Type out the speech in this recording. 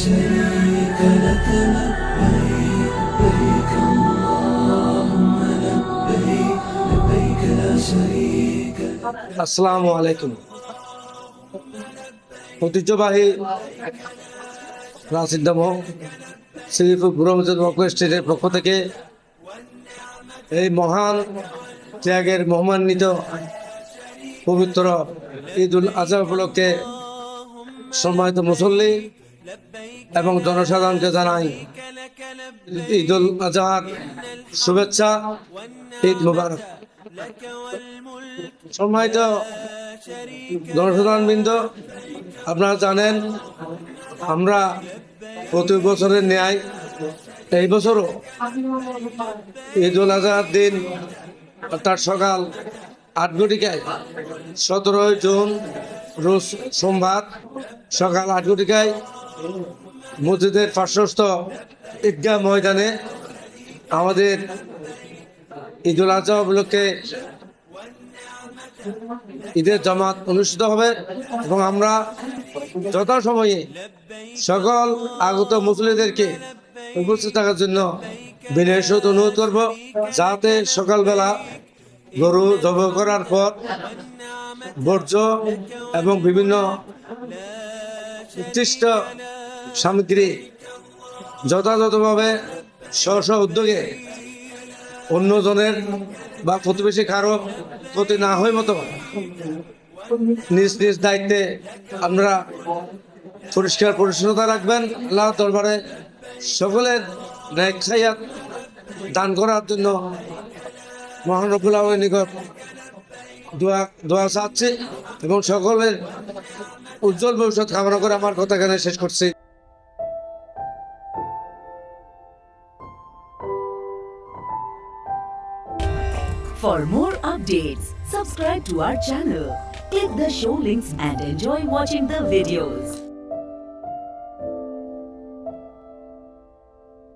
شريك لك لبيك لبيك اللهم لبيك لبيك لا شريك لك আসসালামু আলাইকুম ঐতিহ্যবাহী রাসিদ্দাম শ্রীপুর ব্রহ্মচন্দ্র বক্ষ স্টেটের পক্ষ থেকে এই মহান ত্যাগের মহান্বিত পবিত্র ঈদ উল আজহা উপলক্ষে সম্মানিত মুসল্লি এবং জনসাধারণকে জানাই ঈদ উল আজহার শুভেচ্ছা, ঈদ মুবারক। সম্মানিত জনসাধারণবৃন্দ, আপনারা জানেন আমরা প্রতি বছরের ন্যায় এই বছরও ঈদ উল আজহার দিন, অর্থাৎ সকাল আট ঘটিকায় সতেরোই জুন রোজ সোমবার সকাল আট ঘটিকায় মসজিদের পার্শ্বস্থ ঈদগাহ ময়দানে আমাদের ঈদ উল আজহা উপলক্ষে ঈদের জামাত অনুষ্ঠিত হবে এবং আমরা যথাসময়ে সকল আগত মুসলিমদেরকে উপস্থিত থাকার জন্য সহিত অনুরোধ করব, যাতে সকালবেলা গরু জব করার পর বর্জ্য এবং বিভিন্ন উৎকৃষ্ট সামগ্রী যথাযথভাবে স্ব স্ব উদ্যোগে অন্যজনের বা প্রতিবেশী কারও ক্ষতি না হয় মতো নিজ নিজ দায়িত্বে আপনারা পরিষ্কার পরিচ্ছন্নতা রাখবেন। আল্লাহ দরবারে সকলের ন্যায় দান করার জন্য মহানবুল আলমের নিকট দোয়া দোয়া চাচ্ছি এবং সকলের উজ্জ্বল ভবিষ্যৎ কামনা করে আমার কথা এখানে শেষ করছি For more updates, subscribe to our channel, click the show links and enjoy watching the videos.